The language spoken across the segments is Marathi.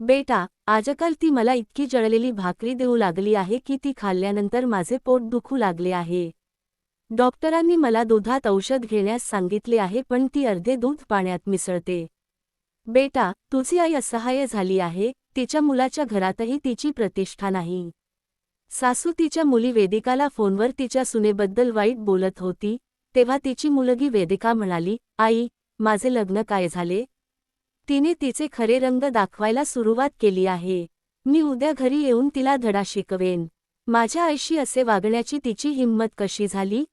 बेटा आजकाल ती मला इतकी जळलेली भाकरी देऊ लागली आहे की ती खाल्ल्यानंतर माझे पोट दुखू लागले आहे. डॉक्टरांनी मला दुधात औषध घेण्यास सांगितले आहे पण ती अर्धे दूध पाण्यात मिसळते. बेटा तुझी आई असहाय्य झाली आहे तिच्या मुलाच्या घरातही तिची प्रतिष्ठा नाही. सासू तिच्या मुली वेदिकाला फोनवर तिच्या सुनेबद्दल वाईट बोलत होती तेव्हा तिची मुलगी वेदिका म्हणाली आई माझे लग्न काय झाले? तिने तिचे खरे रंग दाखवायला सुरुवात केली आहे. मी उद्या घरी येऊन तिला धडा शिकवेन. माझ्या आईशी असे वागण्याची तिची हिंमत कशी झाली?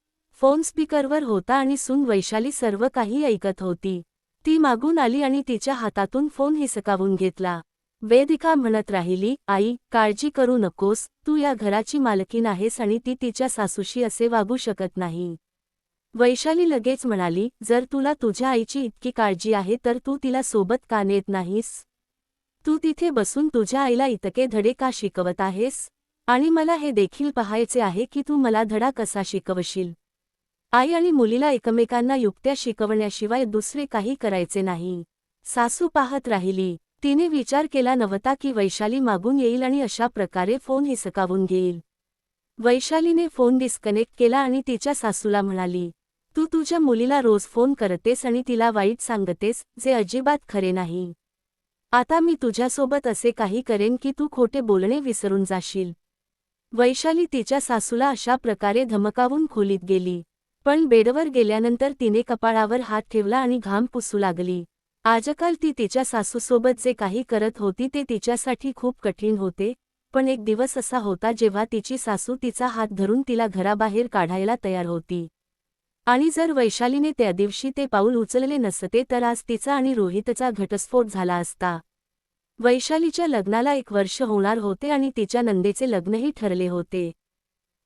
फोन स्पीकरवर होता आणि सून वैशाली सर्व काही ऐकत होती. ती मागून आली आणि तिच्या हातातून फोन हिसकावून घेतला. वेदिका म्हणत राहिली आई काळजी करू नकोस तू या घराची मालकीन आहेस आणि ती तिच्या सासूशी असे वागू शकत नाही. वैशाली लगेच म्हणाली जर तुला तुझ्या आईची इतकी काळजी आहे तर तू तिला सोबत का नेत नाहीस? तू तिथे बसून तुझ्या आईला इतके धडे का शिकवत आहेस? आणि मला हे देखील पाहायचे आहे की तू मला धडा कसा शिकवशील? आई आणि मुलीला एकमेकांना युक्त्या शिकवण्याशिवाय दुसरे काही करायचे नाही. सासू पाहत राहिली. तिने विचार केला नव्हता की वैशाली मागून येईल आणि अशा प्रकारे फोन हिसकावून घेईल. वैशालीने फोन डिस्कनेक्ट केला आणि तिच्या सासूला म्हणाली तू तुझ्या मुलीला रोज फोन करतेस आणि तिला वाईट सांगतेस जे अजिबात खरे नाही. आता मी तुझ्यासोबत असे काही करेन की तू खोटे बोलणे विसरून जाशील. वैशाली तिच्या सासूला अशा प्रकारे धमकावून खोलीत गेली. पण बेडवर गेल्यानंतर तिने कपाळावर हात ठेवला आणि घाम पुसू लागली. आजकाल ती तिच्या सासूसोबत जे काही करत होती ते तिच्यासाठी खूप कठीण होते पण एक दिवस असा होता जेव्हा तिची सासू तिचा हात धरून तिला घराबाहेर काढायला तयार होती. आणि जर वैशालीने त्या दिवशी ते पाऊल उचलले नसते तर आज तिचा आणि रोहितचा घटस्फोट झाला असता. वैशालीच्या लग्नाला एक वर्ष होणार होते आणि तिच्या नंदेचे लग्नही ठरले होते.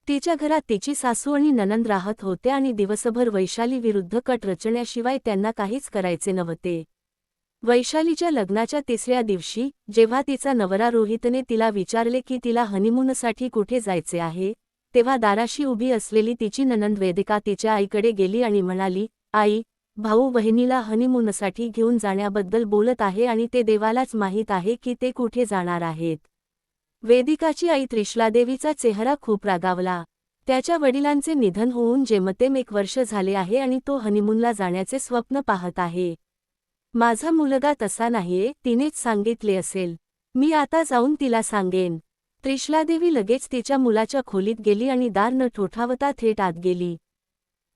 तिच्या घरात तिची सासू आणि ननंद राहत होते आणि दिवसभर वैशाली विरुद्ध कट रचण्याशिवाय त्यांना काहीच करायचे नव्हते. वैशालीच्या लग्नाच्या तिसऱ्या दिवशी जेव्हा तिचा नवरा रोहितने तिला विचारले की तिला हनीमूनसाठी कुठे जायचे आहे तेव्हा दाराशी उभी असलेली तिची ननंद वेदिका तिच्या आईकडे गेली आणि म्हणाली आई भाऊ बहिणीला हनीमूनसाठी घेऊन जाण्याबद्दल बोलत आहे आणि ते देवालाच माहीत आहे की ते कुठे जाणार आहेत. वेदिकाची आई त्रिशलादेवीचा चेहरा खूप रागावला. त्याच्या वडिलांचे निधन होऊन जेमतेम एक वर्ष झाले आहे आणि तो हनीमूनला जाण्याचे स्वप्न पाहत आहे. माझा मुलगा तसा नाहीये तिनेच सांगितले असेल. मी आता जाऊन तिला सांगेन. त्रिशलादेवी लगेच तिच्या मुलाच्या खोलीत गेली आणि दार न ठोठावता थेट आत गेली.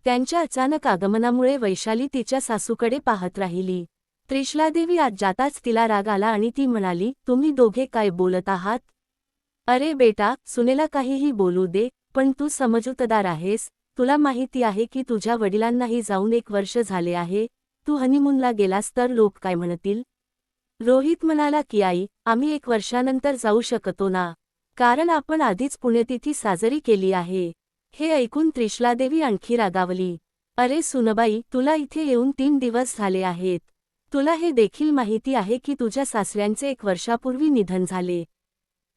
त्यांच्या अचानक आगमनामुळे वैशाली तिच्या सासूकडे पाहत राहिली. त्रिशलादेवी आत जाताच तिला राग आला आणि ती म्हणाली तुम्ही दोघे काय बोलत आहात? अरे बेटा सुनेला काहीही बोलू दे पण तू समजूतदार आहेस. तुला माहिती आहे की तुझ्या वडिलांनाही जाऊन एक वर्ष झाले आहे. तू हनीमूनला गेलास तर लोक काय म्हणतील? रोहित म्हणाला की आई आम्ही एक वर्षानंतर जाऊ शकतो ना? कारण आपण आधीच पुण्यतिथी साजरी केली आहे. हे ऐकून त्रिशलादेवी आणखी रागावली. अरे सुनबाई तुला इथे येऊन तीन दिवस झाले आहेत. तुला हे देखील माहिती आहे की तुझ्या सासऱ्यांचे एक वर्षापूर्वी निधन झाले.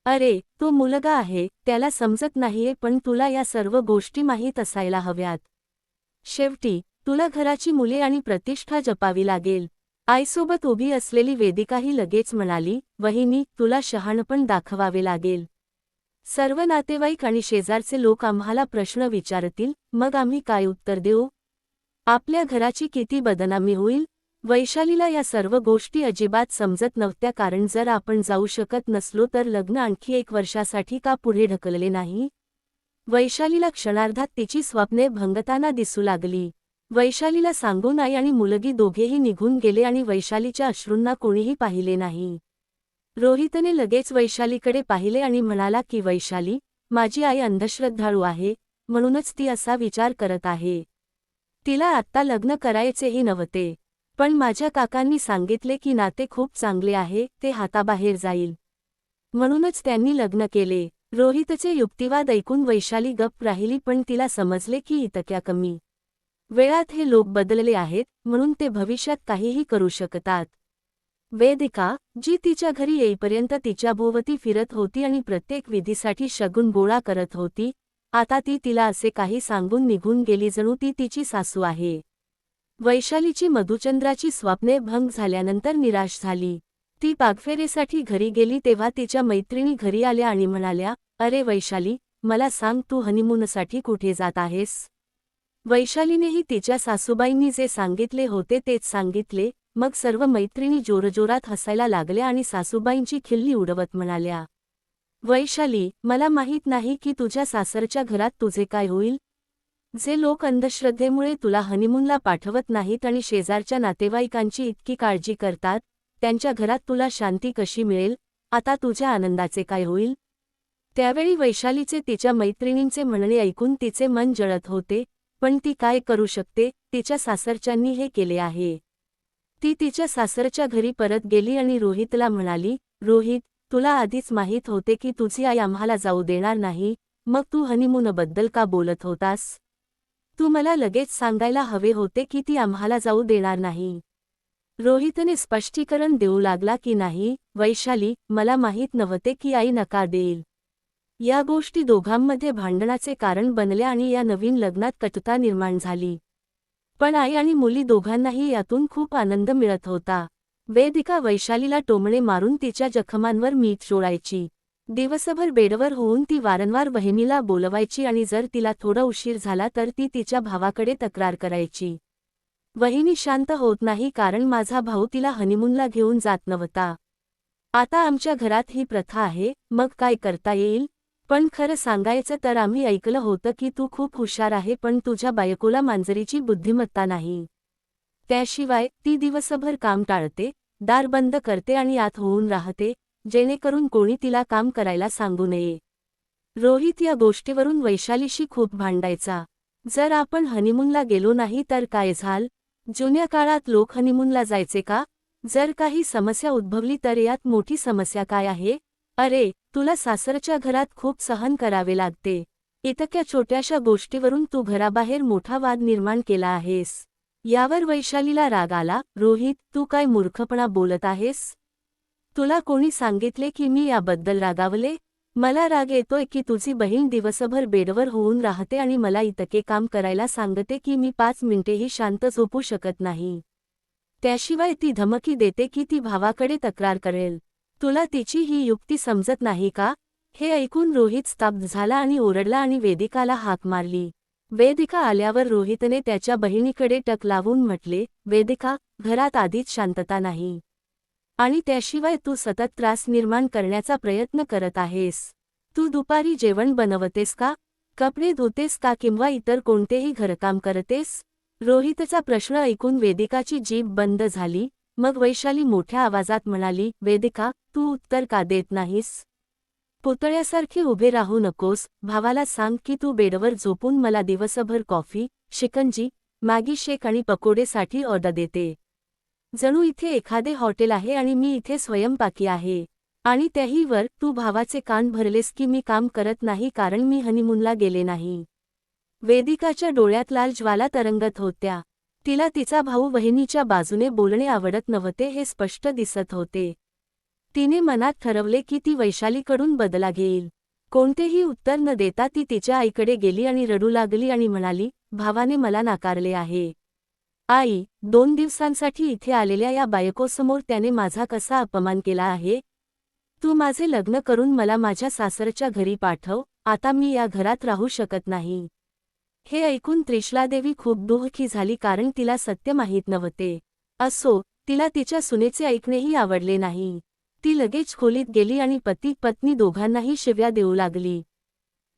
अरे तो मुलगा आहे त्याला समजत नाहीये पण तुला या सर्व गोष्टी माहीत असायला हव्यात. शेवटी तुला घराची मुले आणि प्रतिष्ठा जपावी लागेल. आईसोबत उभी असलेली वेदिकाही लगेच म्हणाली वहिनी तुला शहाणपण दाखवावे लागेल. सर्व नातेवाईक आणि शेजारचे लोक आम्हाला प्रश्न विचारतील मग आम्ही काय उत्तर देऊ? आपल्या घराची किती बदनामी होईल? वैशालीला या सर्व गोष्टी अजिबात समजत नव्हत्या कारण जर आपण जाऊ शकत नसलो तर लग्न आणखी एक वर्षासाठी का पुढे ढकलले नाही? वैशालीला क्षणार्धात तिची स्वप्ने भंगताना दिसू लागली. वैशालीला सांगून आई आणि मुलगी दोघेही निघून गेले आणि वैशालीच्या अश्रूंना कोणीही पाहिले नाही. रोहितने लगेच वैशालीकडे पाहिले आणि म्हणाला की वैशाली माझी आई अंधश्रद्धाळू आहे म्हणूनच ती असा विचार करत आहे. तिला आत्ता लग्न करायचेही नव्हते पण माझ्या काकांनी सांगितले की नाते खूप चांगले आहे ते हाताबाहेर जाईल. म्हणूनच त्यांनी लग्न केले. रोहितचे युक्तिवाद ऐकून वैशाली गप्प राहिली पण तिला समजले की इतक्या कमी वेळात हे लोक बदलले आहेत म्हणून ते भविष्यात काहीही करू शकतात. वेदिका जी तिच्या घरी येईपर्यंत तिच्या भोवती फिरत होती आणि प्रत्येक विधीसाठी शगुन गोळा करत होती आता ती तिला असे काही सांगून निघून गेली जणू ती तिची सासू आहे. वैशालीची मधुचंद्राची स्वप्ने भंग झाल्यानंतर निराश झाली. ती पागफेरेसाठी घरी गेली तेव्हा तिच्या मैत्रिणी घरी आल्या आणि म्हणाल्या अरे वैशाली मला सांग तू हनीमूनसाठी कुठे जात आहेस? वैशालीनेही तिच्या सासूबाईंनी जे सांगितले होते तेच सांगितले मग सर्व मैत्रिणी जोरजोरात हसायला लागल्या आणि सासूबाईंची खिल्ली उडवत म्हणाल्या वैशाली मला माहीत नाही की तुझ्या सासरच्या घरात तुझे काय होईल. जे लोक अंधश्रद्धेमुळे तुला हनीमूनला पाठवत नाहीत आणि शेजारच्या नातेवाईकांची इतकी काळजी करतात त्यांच्या घरात तुला शांती कशी मिळेल आता तुझ्या आनंदाचे काय होईल त्यावेळी वैशालीचे तिच्या मैत्रिणींचे म्हणणे ऐकून तिचे मन जळत होते पण ती काय करू शकते? तिच्या सासरच्यांनी हे केले आहे. ती तिच्या सासरच्या घरी परत गेली आणि रोहितला म्हणाली रोहित तुला आधीच माहीत होते की तुझी आई आम्हाला जाऊ देणार नाही मग तू हनीमूनबद्दल का बोलत होतास? तू मला लगेच सांगायला हवे होते की ती आम्हाला जाऊ देणार नाही. रोहितने स्पष्टीकरण देऊ लागला की नाही वैशाली मला माहीत नव्हते की आई नकार देईल. या गोष्टी दोघांमध्ये भांडणाचे कारण बनल्या आणि या नवीन लग्नात कटुता निर्माण झाली. पण आई आणि मुली दोघांनाही यातून खूप आनंद मिळत होता. वेदिका वैशालीला टोमणे मारून तिच्या जखमांवर मीठ चोळायची दिवसभर बेडवर होऊन ती वारंवार बहिणीला बोलवायची आणि जर तिला थोडा उशीर झाला तर ती तिच्या भावाकडे तक्रार करायची. वहिनी शांत होत नाही कारण माझा भाऊ तिला हनीमूनला घेऊन जात नव्हता. आता आमच्या घरात ही प्रथा आहे मग काय करता येईल? पण खरं सांगायचं तर आम्ही ऐकलं होतं की तू खूप हुशार आहे पण तुझ्या बायकोला मांजरीची बुद्धिमत्ता नाही. त्याशिवाय ती दिवसभर काम टाळते दार बंद करते आणि आत होऊन राहते जेणेकरून कोणी तिला काम करायला सांगू नये. रोहित या गोष्टीवरून वैशालीशी खूप भांडायचा. जर आपण हनीमूनला गेलो नाही तर काय झाल? जुन्या काळात लोक हनीमूनला जायचे का? जर काही समस्या उद्भवली तर यात मोठी समस्या काय आहे? अरे तुला सासरच्या घरात खूप सहन करावे लागते. इतक्या छोट्याशा गोष्टीवरून तू घराबाहेर मोठा वाद निर्माण केला आहेस. यावर वैशालीला राग आला रोहित तू काय मूर्खपणा बोलत आहेस? तुला कोणी सांगितले की मी याबद्दल रागावले? मला राग येतोय की तुझी बहीण दिवसभर बेडवर होऊन राहते आणि मला इतके काम करायला सांगते की मी पाच मिनिटेही शांत झोपू शकत नाही. त्याशिवाय ती धमकी देते की ती भावाकडे तक्रार करेल. तुला तिची ही युक्ती समजत नाही का? हे ऐकून रोहित स्तब्ध झाला आणि ओरडला आणि वेदिकाला हाक मारली. वेदिका आल्यावर रोहितने त्याच्या बहिणीकडे टक लावून म्हटले वेदिका घरात आधीच शांतता नाही. आणि त्याशिवाय तू सतत त्रास निर्माण करण्याचा प्रयत्न करत आहेस. तू दुपारी जेवण बनवतेस का? कपडे धुतेस का किंवा इतर कोणतेही घरकाम करतेस? रोहितचा प्रश्न ऐकून वेदिकाची जीभ बंद झाली. मग वैशाली मोठ्या आवाजात म्हणाली वेदिका तू उत्तर का देत नाहीस? पुतळ्यासारखी उभे राहू नकोस. भावाला सांग की तू बेडवर झोपून मला दिवसभर कॉफी शिकंजी मॅगी शेक आणि पकोडेसाठी ऑर्डर देते. जणू इथे एखादे हॉटेल आहे आणि मी इथे स्वयंपाकी आहे. आणि त्याही वर तू भावाचे कान भरलेस की मी काम करत नाही कारण मी हनीमूनला गेले नाही. वेदिकाच्या डोळ्यात लाल ज्वाला तरंगत होत्या. तिला तिचा भाऊ बहिणीच्या बाजूने बोलणे आवडत नव्हते हे स्पष्ट दिसत होते. तिने मनात ठरवले की ती वैशालीकडून बदला घेईल. कोणतेही उत्तर न देता ती तिच्या आईकडे गेली आणि रडू लागली आणि म्हणाली भावाने मला नाकारले आहे. आई दोन दिवसांसाठी इथे आलेल्या या बायकोसमोर त्याने माझा कसा अपमान केला आहे? तू माझे लग्न करून मला माझ्या सासरच्या घरी पाठव आता मी या घरात राहू शकत नाही. हे ऐकून त्रिशलादेवी खूप दुःखी झाली कारण तिला सत्य माहीत नव्हते. असो तिला तिच्या सुनेचे ऐकणेही आवडले नाही. ती लगेच खोलीत गेली आणि पती पत्नी दोघांनाही शिव्या देऊ लागली.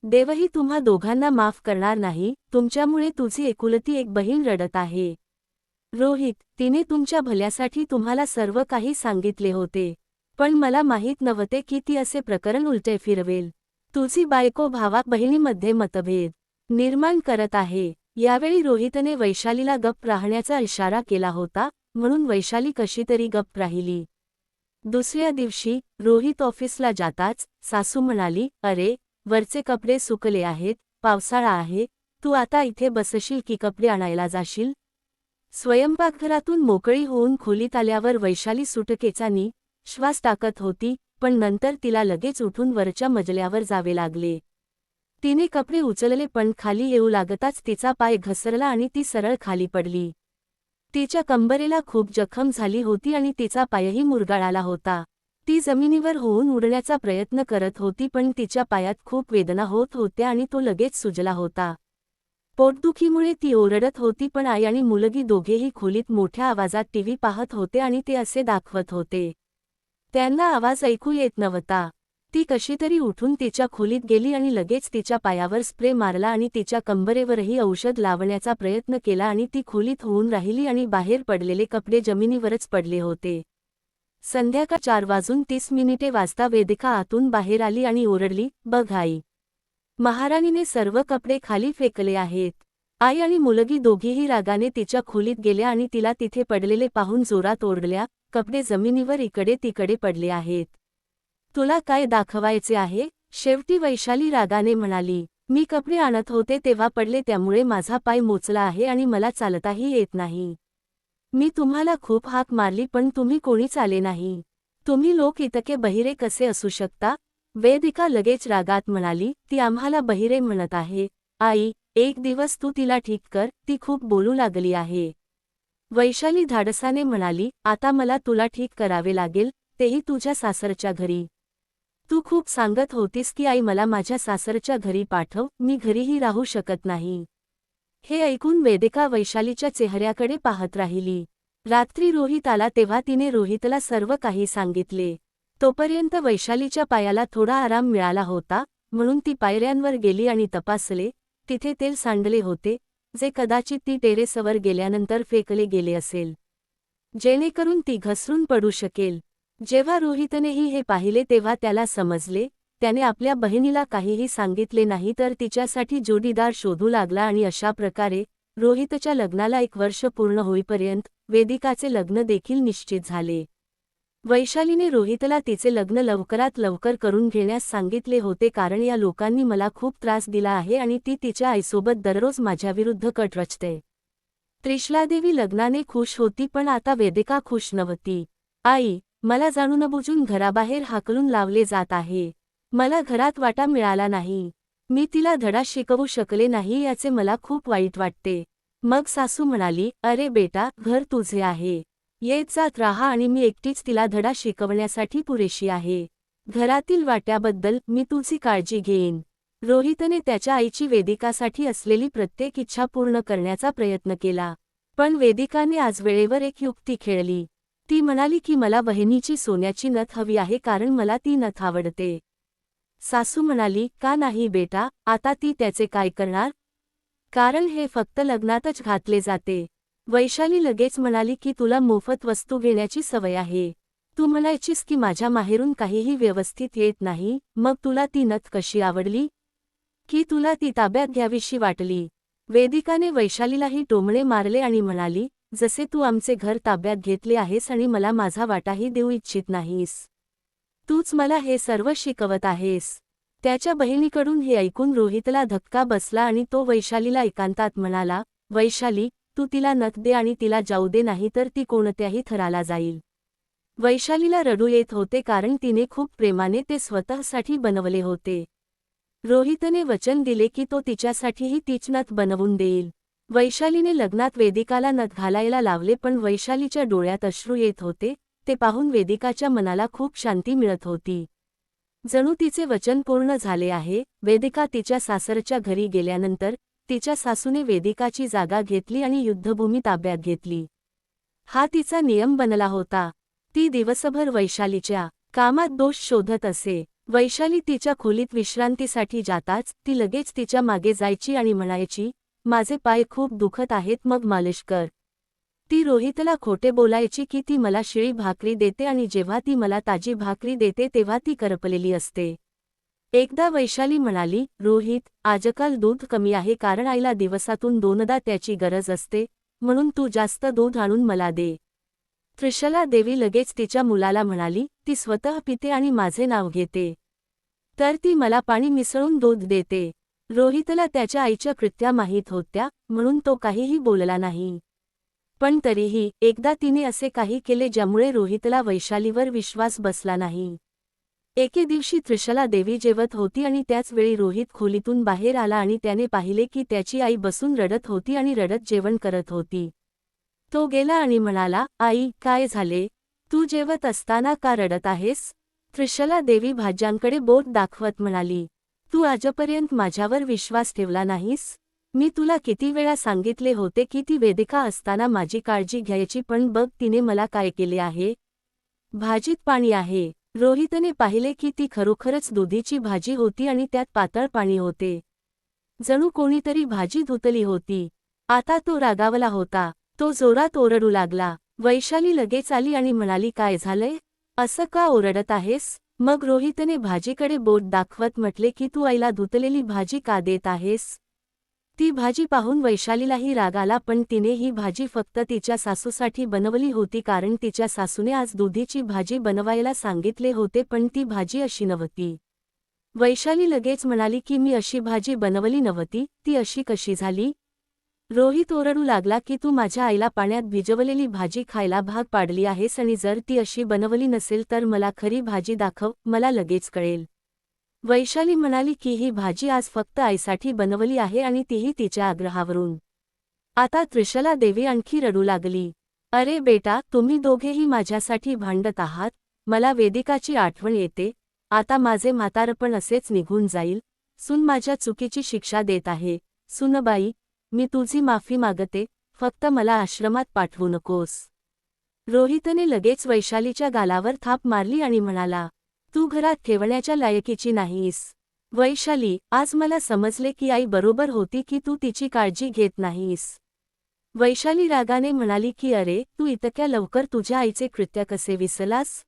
देवही तुम्हा दोघांना माफ करणार नाही तुमच्यामुळे तुझी एकुलती एक बहीण रडत आहे. रोहित तिने तुमच्या भल्यासाठी तुम्हाला सर्व काही सांगितले होते. पण मला माहीत नव्हते की ती असे प्रकरण उलटे फिरवेल. तुझी बायको भावा बहिणीमध्ये मतभेद. निर्माण करत आहे. यावेळी रोहितने वैशालीला गप्प राहण्याचा इशारा केला होता म्हणून वैशाली कशीतरी गप्प राहिली. दुसऱ्या दिवशी रोहित ऑफिसला जाताच सासू म्हणाली अरे वरचे कपडे सुकले आहेत पावसाळा आहे तू आता इथे बसशील की कपडे आणायला जाशील? स्वयंपाकघरातून मोकळी होऊन खोलीत आल्यावर वैशाली सुटकेचानी श्वास टाकत होती पण नंतर तिला लगेच उठून वरच्या मजल्यावर जावे लागले. तिने कपडे उचलले पण खाली येऊ लागताच तिचा पाय घसरला आणि ती सरळ खाली पडली. तिच्या कंबरेला खूप जखम झाली होती आणि तिचा पायही मुरगाळाला होता. ती जमिनीवर होऊन उडण्याचा प्रयत्न करत होती पण तिच्या पायात खूप वेदना होत होत्या आणि तो लगेच सुजला होता. पोटदुखीमुळे ती ओरडत होती पण आई आणि मुलगी दोघेही खोलीत मोठ्या आवाजात टीव्ही पाहत होते आणि ते असे दाखवत होते. त्यांना आवाज ऐकू येत नव्हता. ती कशीतरी उठून तिच्या खोलीत गेली आणि लगेच तिच्या पायावर स्प्रे मारला आणि तिच्या कंबरेवरही औषध लावण्याचा प्रयत्न केला आणि ती खोलीत होऊन राहिली आणि बाहेर पडलेले कपडे जमिनीवरच पडले होते. संध्याकाळ चार वाजून तीस मिनिटे वाजता वेदिका आतून बाहेर आली आणि ओरडली बघ आई महाराणीने सर्व कपडे खाली फेकले आहेत. आई आणि मुलगी दोघीही रागाने तिच्या खोलीत गेल्या आणि तिला तिथे पडलेले पाहून जोरात ओरडल्या कपडे जमिनीवर इकडे तिकडे पडले आहेत. तुला काय दाखवायचे आहे? शेवटी वैशाली रागाने म्हणाली मी कपडे आणत होते तेव्हा पडले त्यामुळे माझा पाय मोचला आहे आणि मला चालताही येत नाही. मी तुम्हाला खूप हाक मारली पण तुम्ही कोणीच आले नाही. तुम्ही लोक इतके बहिरे कसे असू शकता? वेदिका लगेच रागात म्हणाली ती आम्हाला बहिरे म्हणत आहे. आई एक दिवस तू तिला ठीक कर ती खूप बोलू लागली आहे. वैशाली धाडसाने म्हणाली आता मला तुला ठीक करावे लागेल तेही तुझ्या सासरच्या घरी. तू खूप सांगत होतीस की आई मला माझ्या सासरच्या घरी पाठव मी घरीही राहू शकत नाही. हे ऐकून वेदिका वैशालीच्या चेहऱ्याकडे पाहत राहिली. रात्री रोहित आला तेव्हा तिने रोहितला सर्व काही सांगितले. तोपर्यंत वैशालीच्या पायाला थोडा आराम मिळाला होता म्हणून ती पायऱ्यांवर गेली आणि तपासले तिथे तेल सांडले होते जे कदाचित ती टेरेसवर गेल्यानंतर फेकले गेले असेल. जेणेकरून ती घसरून पडू शकेल. जेव्हा रोहितनेही हे पाहिले तेव्हा त्याला समजले त्याने आपल्या बहिणीला काहीही सांगितले नाही तर तिच्यासाठी जोडीदार शोधू लागला आणि अशा प्रकारे रोहितच्या लग्नाला एक वर्ष पूर्ण होईपर्यंत वेदिकाचे लग्न देखील निश्चित झाले. वैशालीने रोहितला तिचे लग्न लवकरात लवकर करून घेण्यास सांगितले होते कारण या लोकांनी मला खूप त्रास दिला आहे आणि ती तिच्या आईसोबत दररोज माझ्याविरुद्ध कट रचते. त्रिशलादेवी लग्नाने खुश होती पण आता वेदिका खुश नव्हती. आई मला जाणूनबुजून घराबाहेर हाकलून लावले जात आहे. मला घरात वाटा मिळाला नाही. मी तिला धडा शिकवू शकले नाही याचे मला खूप वाईट वाटते. मग सासू म्हणाली अरे बेटा घर तुझे आहे. येत जात राहा आणि मी एकटीच तिला धडा शिकवण्यासाठी पुरेशी आहे. घरातील वाट्याबद्दल मी तुझी काळजी घेईन. रोहितने त्याच्या आईची वेदिकासाठी असलेली प्रत्येक इच्छा पूर्ण करण्याचा प्रयत्न केला. पण वेदिकाने आज वेळेवर एक युक्ती खेळली. ती म्हणाली की मला बहिणीची सोन्याची नथ हवी आहे कारण मला ती नथ आवडते. सासू म्हणाली का नाही बेटा आता ती त्याचे काय करणार? कारण हे फक्त लग्नातच घातले जाते. वैशाली लगेच म्हणाली की तुला मोफत वस्तू घेण्याची सवय आहे. तू म्हणायचीस की माझ्या माहेरून काहीही व्यवस्थित येत नाही मग तुला ती नथ कशी आवडली? की तुला ती ताब्यात घ्यावीशी वाटली? वेदिकाने वैशालीलाही टोमणे मारले आणि म्हणाली जसे तू आमचे घर ताब्यात घेतले आहेस आणि मला माझा वाटाही देऊ इच्छित नाहीस. तूच मला हे सर्व शिकवत आहेस. त्याच्या बहिणीकडून हे ऐकून रोहितला धक्का बसला आणि तो वैशालीला एकांतात म्हणाला वैशाली तू तिला नथ दे आणि तिला जाऊ दे नाही तर ती कोणत्याही थराला जाईल. वैशालीला रडू येत होते कारण तिने खूप प्रेमाने ते स्वतःसाठी बनवले होते. रोहितने वचन दिले की तो तिच्यासाठीही तीच नथ बनवून देईल. वैशालीने लग्नात वेदिकाला नथ घालायला लावले पण वैशालीच्या डोळ्यात अश्रू येत होते. ते पाहून वेदिकाच्या मनाला खूप शांती मिळत होती. जणू तिचे वचन पूर्ण झाले आहे. वेदिका तिच्या सासरच्या घरी गेल्यानंतर तिच्या सासूने वेदिकाची जागा घेतली आणि युद्धभूमी ताब्यात घेतली. हा तिचा नियम बनला होता. ती दिवसभर वैशालीच्या कामात दोष शोधत असे. वैशाली तिच्या खोलीत विश्रांतीसाठी जाताच ती लगेच तिच्यामागे जायची आणि म्हणायची माझे पाय खूप दुखत आहेत मग मालिश कर. ती रोहितला खोटे बोलायची की ती मला शिळी भाकरी देते आणि जेव्हा ती मला ताजी भाकरी देते तेव्हा ती करपलेली असते. एकदा वैशाली म्हणाली रोहित आजकाल दूध कमी आहे कारण आईला दिवसातून दोनदा त्याची गरज असते म्हणून तू जास्त दूध आणून मला दे त्रिशला देवी लगेच तिच्या मुलाला म्हणाली ती स्वतः पिते आणि माझे नाव घेते. तर ती मला पाणी मिसळून दूध देते. रोहितला त्याच्या आईच्या कृत्या माहीत होत्या म्हणून तो काहीही बोलला नाही. पण तरीही एकदा तिने असे काही केले ज्यामुळे रोहितला वैशालीवर विश्वास बसला नाही. एके दिवशी त्रिशला देवी जेवत होती आणि त्याच वेळी रोहित खोलीतून बाहेर आला आणि त्याने पाहिले की त्याची आई बसून रडत होती आणि रडत जेवण करत होती. तो गेला आणि म्हणाला आई काय झाले? तू जेवत असताना का रडत आहेस? त्रिशला देवी भाज्यांकडे बोट दाखवत म्हणाली. तू आजपर्यंत माझ्यावर विश्वास ठेवला नाहीस? मी तुला किती वेळा सांगितले होते की ती वेदिका असताना माझी काळजी घ्यायची पण बघ तिने मला काय केले आहे. भाजीत पाणी आहे. रोहितने पाहिले की ती खरोखरच दुधीची भाजी होती आणि त्यात पातळ पाणी होते. जणू कोणीतरी भाजी धुतली होती. आता तो रागावला होता. तो जोरात ओरडू लागला. वैशाली लगेच आली आणि म्हणाली काय झालंय? असं का ओरडत आहेस? मग रोहितने भाजीकडे बोट दाखवत म्हटले की तू आईला धुतलेली भाजी का देत आहेस? ती भाजी पाहून वैशालीलाही राग आला पण तिने ही भाजी फक्त तिच्या सासूसाठी बनवली होती कारण तिच्या सासूने आज दुधीची भाजी बनवायला सांगितले होते पण ती भाजी अशी नव्हती. वैशाली लगेच म्हणाली की मी अशी भाजी बनवली नव्हती ती अशी कशी झाली? रोहित ओरडू लागला की तू माझ्या आईला पाण्यात भिजवलेली भाजी खायला भाग पाडली आहेस आणि जर ती अशी बनवली नसेल तर मला खरी भाजी दाखव मला लगेच कळेल. वैशाली म्हणाली की ही भाजी आज फक्त आईसाठी बनवली आहे आणि तीही तिच्या आग्रहावरून. आता त्रिशला देवी आणखी रडू लागली. अरे बेटा तुम्ही दोघेही माझ्यासाठी भांडत आहात? मला वेदिकाची आठवण येते. आता माझे म्हातारपण असेच निघून जाईल. सुन माझ्या चुकीची शिक्षा देत आहे. सुनबाई मी तुझी माफी मागते फक्त मला आश्रमात पाठवू नकोस. रोहितने लगेच वैशालीच्या गालावर थाप मारली आणि म्हणाला तू घरात ठेवण्याच्या लायकीची नाहीस. वैशाली आज मला समजले की आई बरोबर होती की तू तिची काळजी घेत नाहीस. वैशाली रागाने म्हणाली की अरे तू इतक्या लवकर तुझ्या आईचे कृत्य कसे विसलास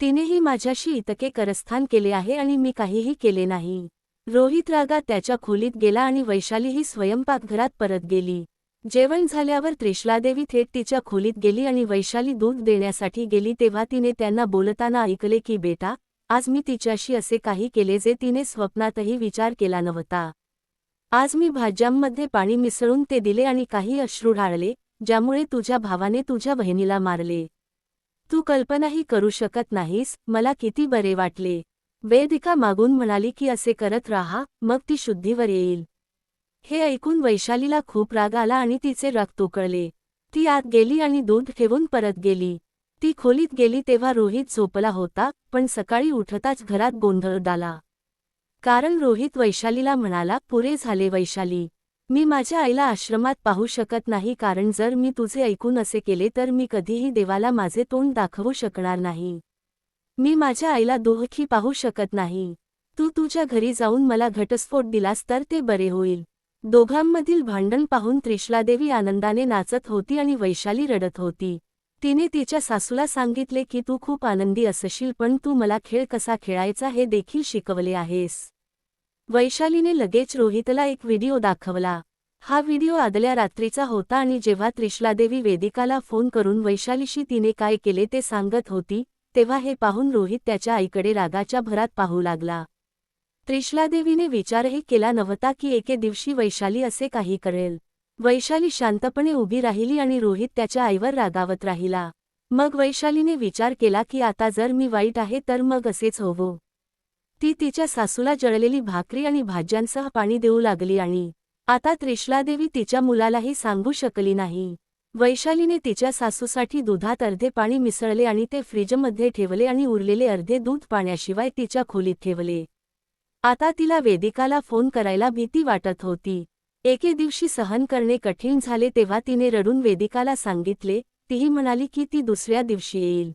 तिनेही माझ्याशी इतके करस्थान केले आहे आणि मी काहीही केले नाही. रोहित रागात त्याच्या खोलीत गेला आणि वैशालीही स्वयंपाकघरात परत गेली. जेवण झाल्यावर त्रिशलादेवी थेट तिच्या खोलीत गेली आणि वैशाली दूध देण्यासाठी गेली तेव्हा तिने त्यांना बोलताना ऐकले की बेटा आज मी तिच्याशी असे काही केले जे तिने स्वप्नातही विचार केला नव्हता. आज मी भाज्यांमध्ये पाणी मिसळून ते दिले आणि काही अश्रू ढाळले ज्यामुळे तुझ्या भावाने तुझ्या बहिणीला मारले. तू कल्पनाही करू शकत नाहीस मला किती बरे वाटले. वेदिका मागून म्हणाली की असे करत राहा मग ती शुद्धीवर येईल. हे ऐकून वैशालीला खूप राग आला आणि तिचे रक्त उकळले. ती आत गेली आणि दूध ठेवून परत गेली. ती खोलीत गेली तेव्हा रोहित झोपला होता पण सकाळी उठताच घरात गोंधळ डाला. कारण रोहित वैशालीला म्हणाला पुरे झाले वैशाली. मी माझ्या आईला आश्रमात पाहू शकत नाही कारण जर मी तुझे ऐकून असे केले तर मी कधीही देवाला माझे तोंड दाखवू शकणार नाही. मी माझ्या आईला दोहखी पाहू शकत नाही. तू तुझ्या घरी जाऊन मला घटस्फोट दिलास तर ते बरे होईल. दोघांमधील भांडण पाहून त्रिशलादेवी आनंदाने नाचत होती आणि वैशाली रडत होती. तिने तिच्या सासूला सांगितले की तू खूप आनंदी असशील पण तू मला खेळ कसा खेळायचा हे देखील शिकवले आहेस. वैशालीने लगेच रोहितला एक व्हिडिओ दाखवला. हा व्हिडिओ आदल्या रात्रीचा होता आणि जेव्हा त्रिशलादेवी वेदिकाला फोन करून वैशालीशी तिने काय केले ते सांगत होती तेव्हा हे पाहून रोहित त्याच्या आईकडे रागाच्या भरात पाहू लागला. त्रिशलादेवीने विचारही केला नव्हता की एके दिवशी वैशाली असे काही करेल. वैशाली शांतपणे उभी राहिली आणि रोहित त्याच्या आईवर रागावत राहिला. मग वैशालीने विचार केला की आता जर मी वाईट आहे तर मग असेच होवो. ती तिच्या सासूला जळलेली भाकरी आणि भाज्यांसह पाणी देऊ लागली आणि आता त्रिशलादेवी तिच्या मुलालाही सांगू शकली नाही. वैशालीने तिच्या सासूसाठी दुधात अर्धे पाणी मिसळले आणि ते फ्रीजमध्ये ठेवले आणि उरलेले अर्धे दूध पाण्याशिवाय तिच्या खोलीत ठेवले. आता तिला वेदिकाला फोन करायला भीती वाटत होती. एके दिवशी सहन करणे कठीण झाले तेव्हा तिने रडून वेदिकाला सांगितले तीही म्हणाली की ती दुसऱ्या दिवशी येईल.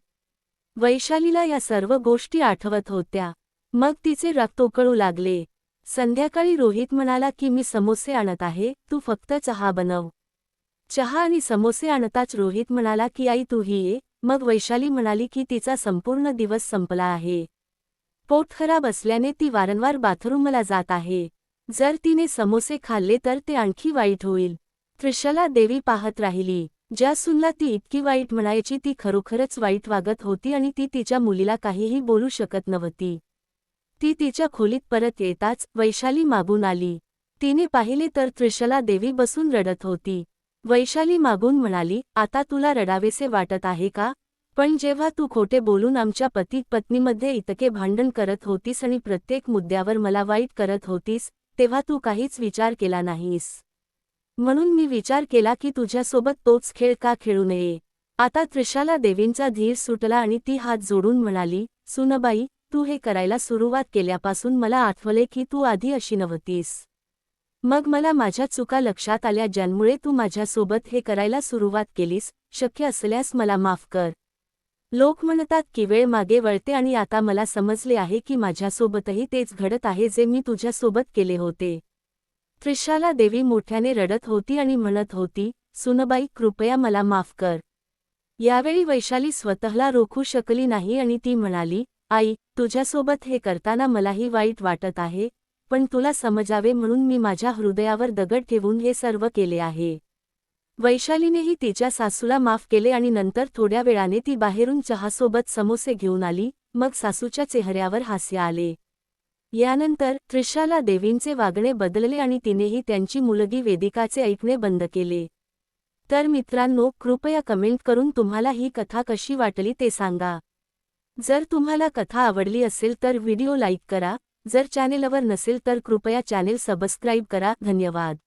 वैशालीला या सर्व गोष्टी आठवत होत्या. मग तिचे रक्त उकळू लागले. संध्याकाळी रोहित म्हणाला की मी समोसे आणत आहे तू फक्त चहा बनव. चहा आणि समोसे आणताच रोहित म्हणाला की आई तूही ये. मग वैशाली म्हणाली की तिचा संपूर्ण दिवस संपला आहे. पोट खराब असल्याने ती वारंवार बाथरूमला जात आहे. जर तिने समोसे खाल्ले तर ते आणखी वाईट होईल. त्रिशला देवी पाहत राहिली. ज्यासूनला ती इतकी वाईट म्हणायची ती खरोखरच वाईट वागत होती आणि ती तिच्या मुलीला काहीही बोलू शकत नव्हती. ती तिच्या खोलीत परत येताच वैशाली मागून आली. तिने पाहिले तर त्रिशला देवी बसून रडत होती. वैशाली मागून म्हणाली आता तुला रडावेसे वाटत आहे का? पण जेव्हा तू खोटे बोलून आमच्या पती पत्नीमध्ये इतके भांडण करत होतीस आणि प्रत्येक मुद्द्यावर मला वाईट करत होतीस तेव्हा तू काहीच विचार केला नाहीस. म्हणून मी विचार केला की तुझ्यासोबत तोच खेळ का खेळू नये? आता त्रिशाला देवींचा धीर सुटला आणि ती हात जोडून म्हणाली सुनबाई तू हे करायला सुरुवात केल्यापासून मला आठवले की तू आधी अशी नव्हतीस. मग मला माझ्या चुका लक्षात आल्या ज्यांमुळे तू माझ्यासोबत हे करायला सुरुवात केलीस शक्य असल्यास मला माफ कर. लोक म्हणतात की वेळ मागे वळते आणि आता मला समजले आहे की माझ्यासोबतही तेच घडत आहे जे मी तुझ्यासोबत केले होते. त्रिशाला देवी मोठ्याने रडत होती आणि म्हणत होती सुनबाई कृपया मला माफ कर. यावेळी वैशाली स्वतःला रोखू शकली नाही आणि ती म्हणाली आई तुझ्यासोबत हे करताना मलाही वाईट वाटत आहे पण तुला समजावे म्हणून मी माझ्या हृदयावर दगड ठेवून हे सर्व केले आहे. वैशालीनेही तिच्या सासूला माफ केले आणि नंतर थोड्या वेळाने ती बाहेरून चहासोबत समोसे घेऊन आली मग सासूच्या चेहऱ्यावर हास्य आले. यानंतर त्रिशाला देवींचे वागणे बदलले आणि तिनेही त्यांची मुलगी वेदिकाचे ऐकणे बंद केले. तर मित्रांनो कृपया कमेंट करून तुम्हाला ही कथा कशी वाटली ते सांगा. जर तुम्हाला कथा आवडली असेल तर व्हिडिओ लाईक करा जर चॅनेलवर नसेल तर कृपया चॅनेल सबस्क्राईब करा. धन्यवाद.